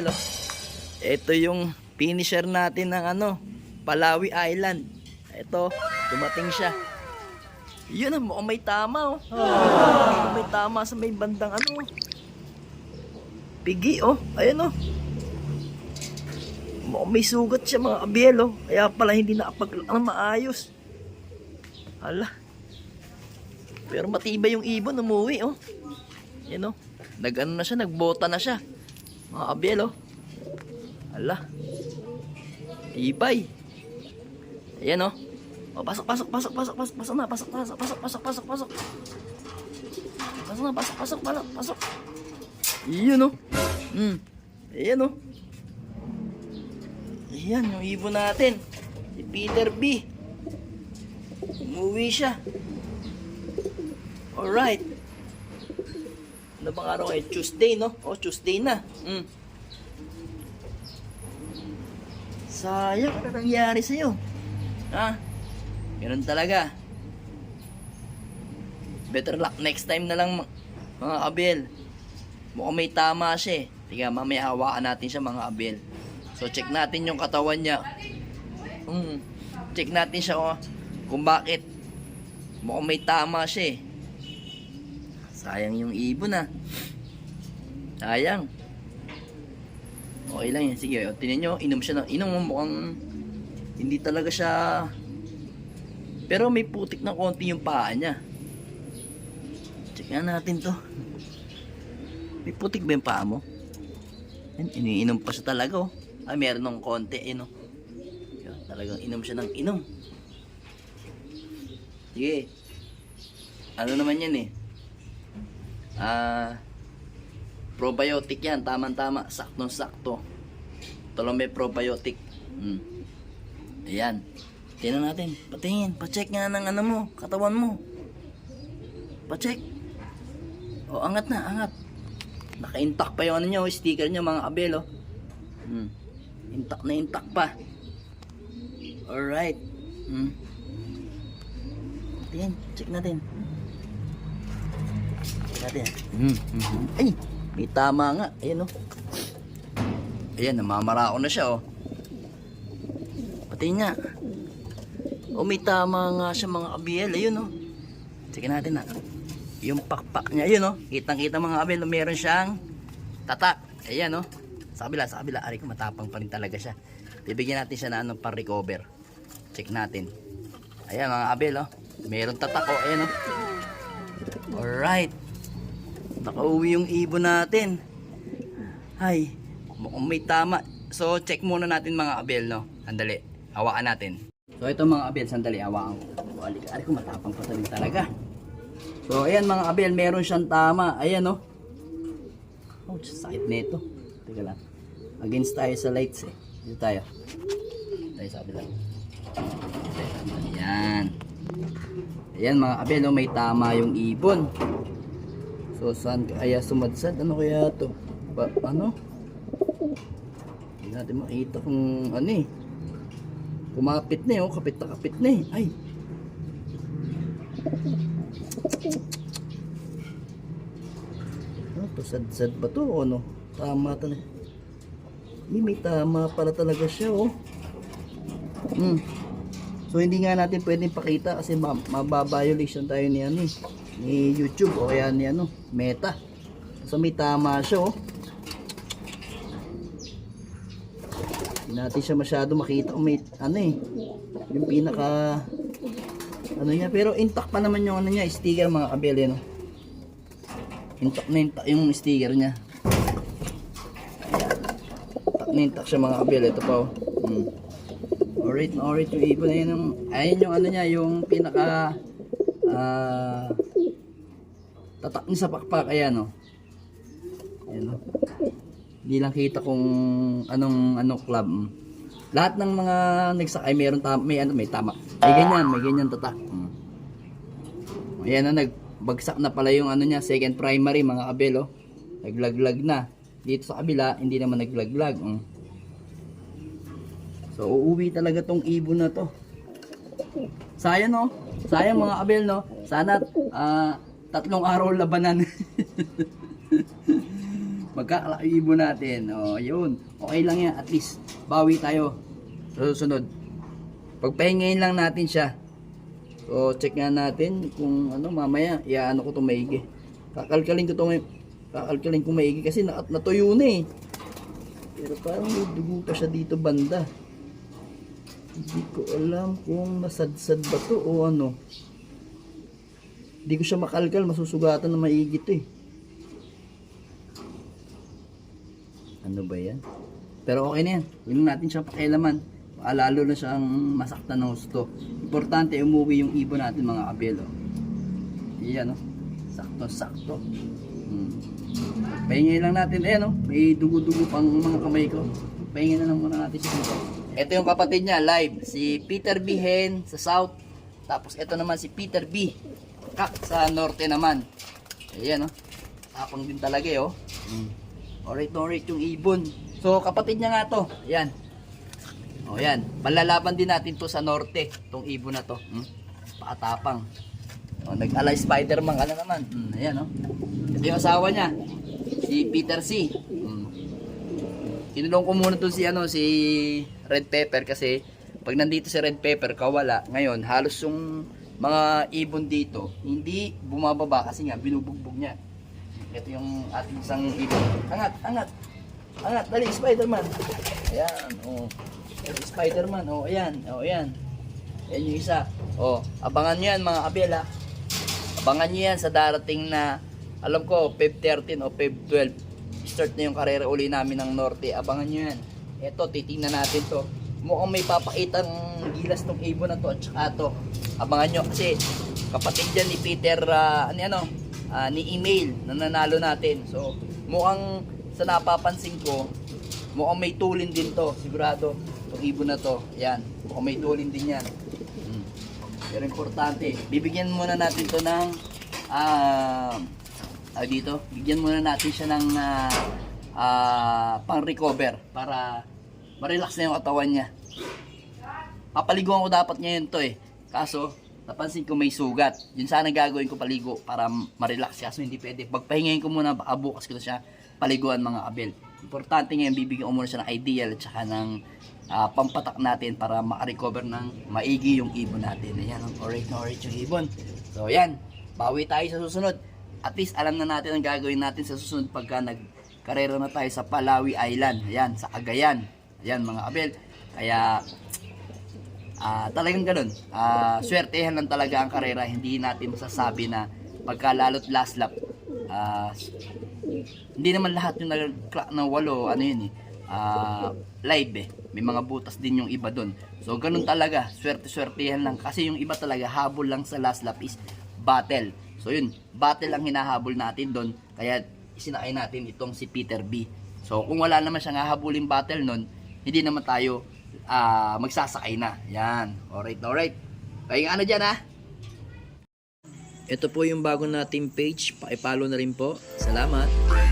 Abel, oh. Ito yung finisher natin ng ano, Palawi Island. Ito, dumating siya. Yun ah, mukhang may tama, oh. Mukhang may tama sa may bandang ano. Pigi, oh. Ayan, oh. Mukhang may sugat siya, mga Abel, oh. Kaya pala hindi nakapag ano, maayos. Hala. Pero matibay yung ibon, umuwi, oh. Yan, oh. Nag-ano na siya, nagbota na siya. Mga Abel, oh. Hala. Tibay. Ayan, oh. Oh, pasok, pasok, pasok, pasok, pasok, pasok na, pasok, pasok, pasok, pasok, pasok, pasok. Pasok na, pasok, pasok, pasok, pasok. Iyon, oh. Hmm. Ayan, oh. Ayan, yung ibon natin. Si Peter B. Umuwi siya. Alright. Ano bang araw ngayon? Tuesday, no? Oh, Tuesday na. Mm. Sayang, ano nangyari sa'yo? Ha? Ganun talaga. Better luck next time na lang, mga Abel. Mukhang may tama siya eh. Tiga, mamaya hawakan natin siya, mga Abel. So, check natin yung katawan niya. Mm. Check natin siya oh, kung bakit. Mukhang may tama siya eh. Sayang yung ibon ah. Sayang. Okay lang yan. Sige, o, tinan nyo, inom siya ng inom. Mukhang hindi talaga siya... Pero may putik na konti yung paa niya. Check natin to. May putik ba yung paa mo? Yan, iniinom pa siya talaga oh. Ay, meron ng konti eh no. Yan, talagang inom siya ng inom. Sige. Ano naman yan eh. Ah, probiotic yan, tamang-tama, saktong-sakto. Ito lang may probiotic. Hmm. Ayan. Tingnan natin, patingin, pacheck nga ng ano mo, katawan mo. Pacheck. O, angat na, angat. Naka-intact pa yung ano nyo, sticker nyo, mga abel, oh. Hmm. Intact na intact pa. Alright. Hmm. Tingin, check natin. Natin. Hmm. Ay, may tama nga. Ayan, oh. Ayan, namamarao na siya, oh. Pati nga. O may tama nga siya mga abel. Ayun, oh. Sige natin, na. Yung pakpak niya, ayun, oh. Kitang-kita mga abel, meron siyang tatak. Ayan, oh. Sa kabila, sa kabila. Ari ko, matapang pa rin talaga siya. Bibigyan natin siya na anong pa-recover. Check natin. Ayan, mga abel, oh. Meron tatak, oh. Ayan, oh. Alright. Nakauwi yung ibon natin. Ay, mukhang may tama. So, check muna natin mga abel, no? Sandali. Hawakan natin. So, ito mga abel, sandali. Hawakan ko. Alik ko, matapang pa rin talaga. So, ayan mga abel, meron siyang tama. Ayan, no? Oh, sakit nito. Teka lang. Against tayo sa lights, eh. Dito tayo. Tayo sa abel. Ayan. Ayan mga no? may tama yung ibon. So, saan kaya sumadsad? Ano kaya to? Ano? Hindi natin makita kung ano eh. Kumapit na eh, oh. Kapit na kapit na eh. Ay. Ano to? Sad-sad ba to? O ano? Tama talaga. Hindi, may tama pala talaga siya, oh. Hmm. So, hindi nga natin pwedeng pakita kasi ma- mababiolation tayo ni ano ni YouTube o kaya ni ano, Meta. So may tama siya oh. Hindi natin siya masyado makita kung may ano eh. Yung pinaka ano niya pero intact pa naman yung ano niya, sticker mga kabele no. Intact na intact yung sticker niya. Ayan. Intact na intact siya mga kabele. Ito pa oh. Hmm. Alright, alright yung ibon na yun. yung- Ayun yung ano niya, yung pinaka ah tatak niya sa pakpak ayan oh. Ayan oh. Hindi lang kita kung anong anong club. Lahat ng mga nagsakay mayroon tama, may ano may tama. May ganyan, may ganyan tatak. Mm. Ayan na nagbagsak na pala yung ano niya, second primary mga kabel oh. Naglaglag na. Dito sa kabila hindi naman naglaglag. Mm. So uuwi talaga tong ibon na to. Sayang no? Sayang mga kabel no? Sana ah, tatlong araw labanan. ibon natin. O, yun. Okay lang yan. At least, bawi tayo. Sa susunod. Pagpahingayin lang natin siya. So, check nga natin kung ano, mamaya, iaano ko ito maigi. Kakalkalin ko ito may, kakalkalin ko maigi kasi na, natuyo na eh. Pero parang may dugo pa siya dito banda. Hindi ko alam kung nasadsad ba to o ano. Hindi ko siya makalkal, masusugatan na maigi to eh. Ano ba yan? Pero okay na yan. Huwag natin siyang pakialaman. Ah, Lalo na siyang masaktan ng gusto. Importante umuwi yung ibon natin mga kabelo. Iyan no. Sakto-sakto. Hmm. Pahingay lang natin. Ayan no. May dugo-dugo pang mga kamay ko. Pahingay na lang muna natin siya. Ito yung kapatid niya live. Si Peter B. Hen sa south. Tapos ito naman si Peter B. Kak sa norte naman. Ayan no. Tapang din talaga eh oh. Hmm. Alright, alright yung ibon. So kapatid niya nga to. Ayan. O yan, malalaban din natin to sa norte, tong ibon na to. Hmm? Pakatapang. O, nag-alay Spider-Man ka na naman. Hmm, ayan o. Ito yung asawa niya, si Peter C. Hmm. Kinulong ko muna to si, ano, si Red Pepper kasi pag nandito si Red Pepper, kawala. Ngayon, halos yung mga ibon dito, hindi bumababa kasi nga, binubugbog niya. Ito yung ating isang ibon. Angat, angat. Angat, dali, Spider-Man. Ayan, oh. Spider-Man, oh, ayan, oh, ayan. Ayan yung isa. Oh, abangan nyo yan mga kabela. Abangan nyo yan sa darating na, alam ko, Feb 13 o Feb 12. Start na yung karera uli namin ng Norte. Abangan nyo yan. Ito, titingnan natin to. Mukhang may papakitang gilas tong ibon na to at saka to. Abangan nyo kasi kapatid dyan ni Peter, ah, ano, ah, ni email na nanalo natin. So, mukhang sa napapansin ko, mukhang may tulin din to, sigurado. Itong ibon na to, yan. Mukhang may tulin din yan. Mm. Pero importante, bibigyan muna natin to ng, ah, ah, dito, bigyan muna natin siya ng ah, ah, pang-recover para ma-relax na yung katawan niya. Papaliguan ko dapat ngayon to eh. Kaso, napansin ko may sugat. Yun sana gagawin ko paligo para ma-relax. Kaso hindi pwede. Pagpahingayin ko muna, baka bukas ko na siya paliguan mga abel. Importante ngayon, bibigyan ko muna siya ng ideal at saka ng ah, pampatak natin para makarecover ng maigi yung ibon natin. Ayan, ang orange orange yung ibon. So, yan. Bawi tayo sa susunod. At least, alam na natin ang gagawin natin sa susunod pagka nagkarera na tayo sa Palawi Island. Ayan, sa Cagayan. Ayan, mga abel. Kaya, Ah, talagang ganun. Ah, swertehan lang talaga ang karera. Hindi natin masasabi na pagka lalo't last lap, ah, hindi naman lahat yung nag-clock ng walo, ano yun eh, ah, live eh. May mga butas din yung iba doon. So, ganun talaga. Swerte-swertehan lang. Kasi yung iba talaga, habol lang sa last lap is battle. So, yun. Battle ang hinahabol natin doon. Kaya, isinakay natin itong si Peter B. So, kung wala naman siyang hahabulin battle nun, hindi naman tayo ah, magsasakay na. Yan. Alright, alright. Kaya ano dyan ha? Ito po yung bago nating page. Pakipalo na rin po. Salamat.